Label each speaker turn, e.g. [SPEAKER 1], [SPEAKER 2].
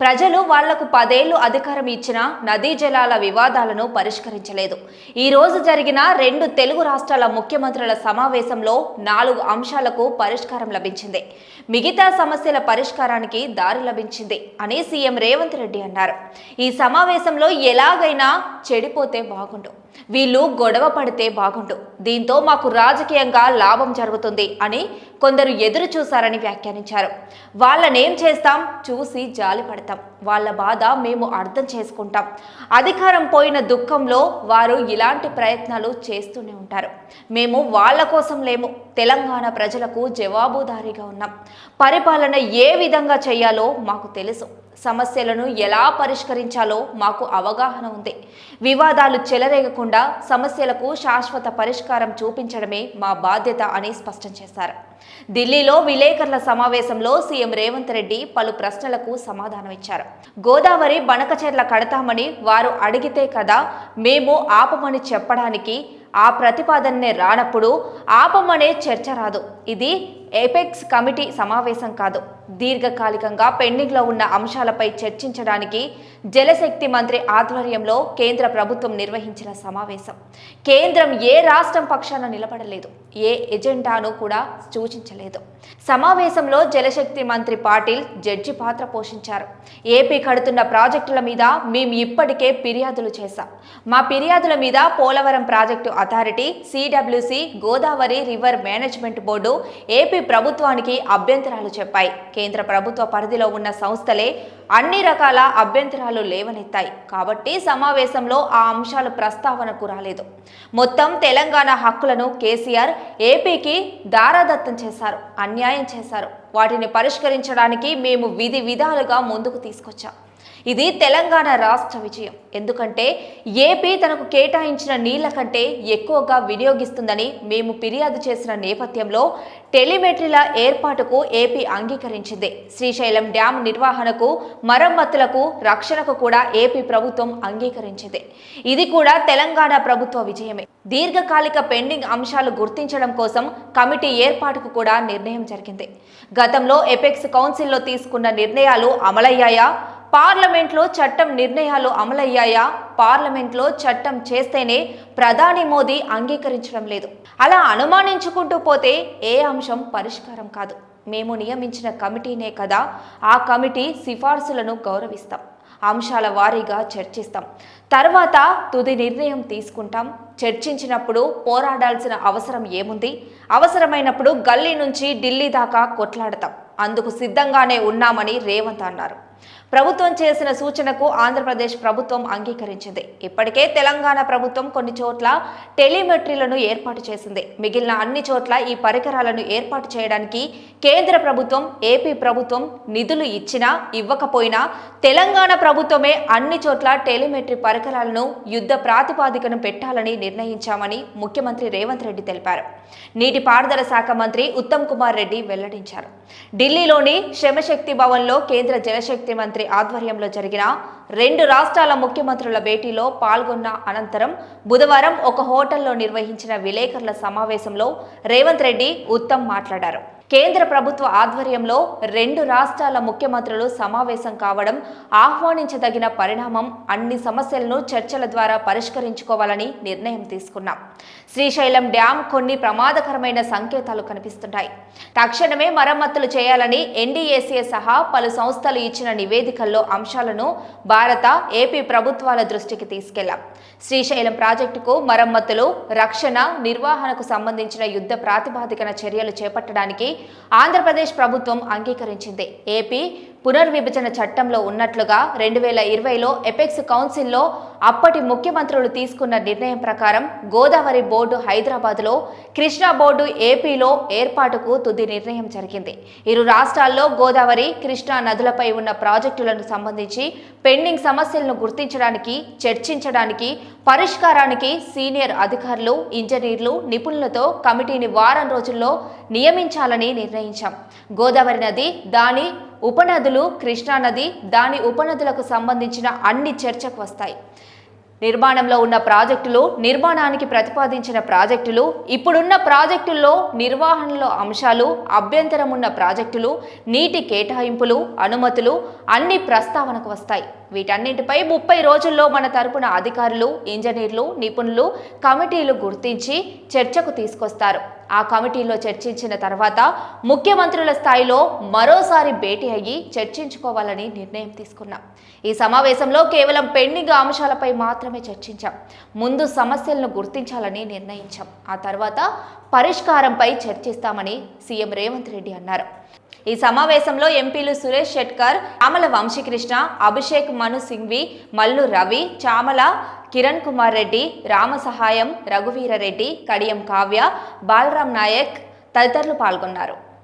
[SPEAKER 1] ప్రజలు వాళ్ళకు పదేళ్ళు అధికారం ఇచ్చిన నదీ జలాల వివాదాలను పరిష్కరించలేదు. ఈ రోజు జరిగిన రెండు తెలుగు రాష్ట్రాల ముఖ్యమంత్రుల సమావేశంలో నాలుగు అంశాలకు పరిష్కారం లభించింది. మిగతా సమస్యల పరిష్కారానికి దారి లభించింది అని సీఎం రేవంత్ రెడ్డి అన్నారు. ఈ సమావేశంలో ఎలాగైనా చెడిపోతే బాగుండు. వీళ్ళు గొడవ పడితే బాగుండు. దీంతో మాకు రాజకీయంగా లాభం జరుగుతుంది అని కొందరు ఎదురు చూశారని వ్యాఖ్యానించారు. వాళ్ళనేం చేస్తాం? చూసి జాలి పడతాం వాళ్ళ బాధ మేము అర్థం చేసుకుంటాం. అధికారం పోయిన దుఃఖంలో వారు ఇలాంటి ప్రయత్నాలు చేస్తూనే ఉంటారు. మేము వాళ్ళ కోసం లేము. తెలంగాణ ప్రజలకు జవాబుదారీగా ఉన్నాం. పరిపాలన ఏ విధంగా చేయాలో మాకు తెలుసు. సమస్యలను ఎలా పరిష్కరించాలో మాకు అవగాహన ఉంది. వివాదాలు చెలరేగకుండా సమస్యలకు శాశ్వత పరిష్కారం చూపించడమే మా బాధ్యత అని స్పష్టం చేశారు. ఢిల్లీలో విలేకరుల సమావేశంలో సీఎం రేవంత్ రెడ్డి పలు ప్రశ్నలకు సమాధానం ఇచ్చారు. గోదావరి బనకచెర్ల కడతామని వారు అడిగితే కదా మేము ఆపమని చెప్పడానికి ఆ ప్రతిపాదననే రానప్పుడు ఆపమనే చర్చ రాదు. ఇది ఏపెక్స్ కమిటీ సమావేశం కాదు. దీర్ఘకాలికంగా పెండింగ్లో ఉన్న అంశాలపై చర్చించడానికి జలశక్తి మంత్రి ఆధ్వర్యంలో కేంద్ర ప్రభుత్వం నిర్వహించిన సమావేశం. కేంద్రం ఏ రాష్ట్రం పక్షాన నిలబడలేదు ఏ ఎజెండాను కూడా సూచించలేదు. సమావేశంలో జలశక్తి మంత్రి పాటిల్ జడ్జి పాత్ర పోషించారు. ఏపీ కడుతున్న ప్రాజెక్టుల మీద మేము ఇప్పటికే ఫిర్యాదులు చేశాం. మా ఫిర్యాదుల మీద Polavaram project authority CWC Godavari river management board AP ప్రభుత్వానికి అభ్యంతరాలు చెప్పాయి. కేంద్ర ప్రభుత్వ పరిధిలో ఉన్న సంస్థలే అన్ని రకాల అభ్యంతరాలు లేవనెత్తాయి. కాబట్టి సమావేశంలో ఆ అంశాలు ప్రస్తావనకు రాలేదు. మొత్తం తెలంగాణ హక్కులను కేసీఆర్ ఏపీకి దారాదత్తం చేశారు అన్యాయం చేశారు. వాటిని పరిష్కరించడానికి మేము విధి విధాలుగా ముందుకు తీసుకొచ్చాం. ఇది తెలంగాణ రాష్ట్ర విజయం. ఎందుకంటే ఏపీ తనకు కేటాయించిన నీళ్ళ కంటే ఎక్కువగా వినియోగిస్తుందని మేము ఫిర్యాదు చేసిన నేపథ్యంలో టెలిమెట్రీల ఏర్పాటుకు ఏపీ అంగీకరించింది. శ్రీశైలం డ్యాం నిర్వహణకు మరమ్మతులకు రక్షణకు కూడా ఏపీ ప్రభుత్వం అంగీకరించింది. ఇది కూడా తెలంగాణ ప్రభుత్వ విజయమే. దీర్ఘకాలిక పెండింగ్ అంశాలు గుర్తించడం కోసం కమిటీ ఏర్పాటుకు కూడా నిర్ణయం జరిగింది. గతంలో ఎపెక్స్ కౌన్సిల్లో తీసుకున్న నిర్ణయాలు అమలయ్యాయా? పార్లమెంట్లో చట్టం నిర్ణయాలు అమలయ్యాయా? పార్లమెంట్లో చట్టం చేస్తేనే ప్రధాని మోదీ అంగీకరించడం లేదు. అలా అనుమానించుకుంటూ పోతే ఏ అంశం పరిష్కారం కాదు. మేము నియమించిన కమిటీనే కదా. ఆ కమిటీ సిఫార్సులను గౌరవిస్తాం. అంశాల వారీగా చర్చిస్తాం. తర్వాత తుది నిర్ణయం తీసుకుంటాం. చర్చించినప్పుడు పోరాడాల్సిన అవసరం ఏముంది? అవసరమైనప్పుడు గల్లీ నుంచి ఢిల్లీ దాకా కొట్లాడతాం. అందుకు సిద్ధంగానే ఉన్నామని రేవంత్ అన్నారు. ప్రభుత్వం చేసిన సూచనకు ఆంధ్రప్రదేశ్ ప్రభుత్వం అంగీకరించింది. ఇప్పటికే తెలంగాణ ప్రభుత్వం కొన్ని చోట్ల టెలిమెట్రీలను ఏర్పాటు చేసింది. మిగిలిన అన్ని చోట్ల ఈ పరికరాలను ఏర్పాటు చేయడానికి కేంద్ర ప్రభుత్వం ఏపీ ప్రభుత్వం నిధులు ఇచ్చినా ఇవ్వకపోయినా తెలంగాణ ప్రభుత్వమే అన్ని చోట్ల టెలిమెట్రీ పరికరాలను యుద్ధ ప్రాతిపాదికను పెట్టాలని నిర్ణయించామని ముఖ్యమంత్రి రేవంత్ రెడ్డి తెలిపారు. నీటిపారుదల శాఖ మంత్రి ఉత్తమ్ కుమార్ రెడ్డి వెల్లడించారు. ఢిల్లీలోని శ్రమశక్తి భవన్లో కేంద్ర జలశక్తి మంత్రి ఆధ్వర్యంలో జరిగిన రెండు రాష్ట్రాల ముఖ్యమంత్రుల భేటీలో పాల్గొన్న అనంతరం బుధవారం ఒక హోటల్లో నిర్వహించిన విలేకరుల సమావేశంలో రేవంత్ రెడ్డి ఉత్తమ్ మాట్లాడారు. కేంద్ర ప్రభుత్వ ఆధ్వర్యంలో రెండు రాష్ట్రాల ముఖ్యమంత్రులు సమావేశం కావడం ఆహ్వానించదగిన పరిణామం అన్ని సమస్యలను చర్చల ద్వారా పరిష్కరించుకోవాలని నిర్ణయం తీసుకున్నాం. శ్రీశైలం డ్యాం కొన్ని ప్రమాదకరమైన సంకేతాలు కనిపిస్తున్నాయి తక్షణమే మరమ్మతులు చేయాలని ఎన్డీఏసీఏ సహా పలు సంస్థలు ఇచ్చిన నివేదికల్లో అంశాలను భారత ఏపీ ప్రభుత్వాల దృష్టికి తీసుకెళ్ళాం. శ్రీశైలం ప్రాజెక్టుకు మరమ్మతులు రక్షణ నిర్వహణకు సంబంధించిన యుద్ధ ప్రాతిపాదికన చర్యలు చేపట్టడానికి ఆంధ్రప్రదేశ్ ప్రభుత్వం అంగీకరించింది. ఏపీ పునర్విభజన చట్టంలో ఉన్నట్లుగా రెండు వేల ఇరవైలో ఎపెక్స్ కౌన్సిల్లో అప్పటి ముఖ్యమంత్రులు తీసుకున్న నిర్ణయం ప్రకారం గోదావరి బోర్డు హైదరాబాద్లో కృష్ణా బోర్డు ఏపీలో ఏర్పాటుకు తుది నిర్ణయం జరిగింది. ఇరు రాష్ట్రాల్లో గోదావరి కృష్ణా నదులపై ఉన్న ప్రాజెక్టులను సంబంధించి పెండింగ్ సమస్యలను గుర్తించడానికి చర్చించడానికి పరిష్కారానికి సీనియర్ అధికారులు ఇంజనీర్లు నిపుణులతో కమిటీని వారం రోజుల్లో నియమించాలని నిర్ణయించాం. గోదావరి నది దాని ఉపనదులు కృష్ణానది దాని ఉపనదులకు సంబంధించిన అన్ని చర్చకు వస్తాయి. నిర్మాణంలో ఉన్న ప్రాజెక్టులు నిర్మాణానికి ప్రతిపాదించిన ప్రాజెక్టులు ఇప్పుడున్న ప్రాజెక్టుల్లో నిర్వహణలో అంశాలు అభ్యంతరం ఉన్న ప్రాజెక్టులు నీటి కేటాయింపులు అనుమతులు అన్ని ప్రస్తావనకు వస్తాయి. వీటన్నింటిపై ముప్పై రోజుల్లో మన తరపున అధికారులు ఇంజనీర్లు నిపుణులు కమిటీలు గుర్తించి చర్చకు తీసుకొస్తారు. ఆ కమిటీలో చర్చించిన తర్వాత ముఖ్యమంత్రుల స్థాయిలో మరోసారి భేటీ అయ్యి చర్చించుకోవాలని నిర్ణయం తీసుకున్నాం. ఈ సమావేశంలో కేవలం పెండింగ్ అంశాలపై మాత్రమే చర్చించాం. ముందు సమస్యలను గుర్తించాలని నిర్ణయించాం. ఆ తర్వాత పరిష్కారంపై చర్చిస్తామని సీఎం రేవంత్ రెడ్డి అన్నారు. ఈ సమావేశంలో ఎంపీలు సురేష్ షెట్కర్ చామల వంశీకృష్ణ అభిషేక్ మను సింఘ్వి మల్లు రవి చామల కిరణ్ కుమార్ రెడ్డి రామసహాయం రఘువీరరెడ్డి కడియం కావ్య బాలరాం నాయక్ తదితరులు పాల్గొన్నారు.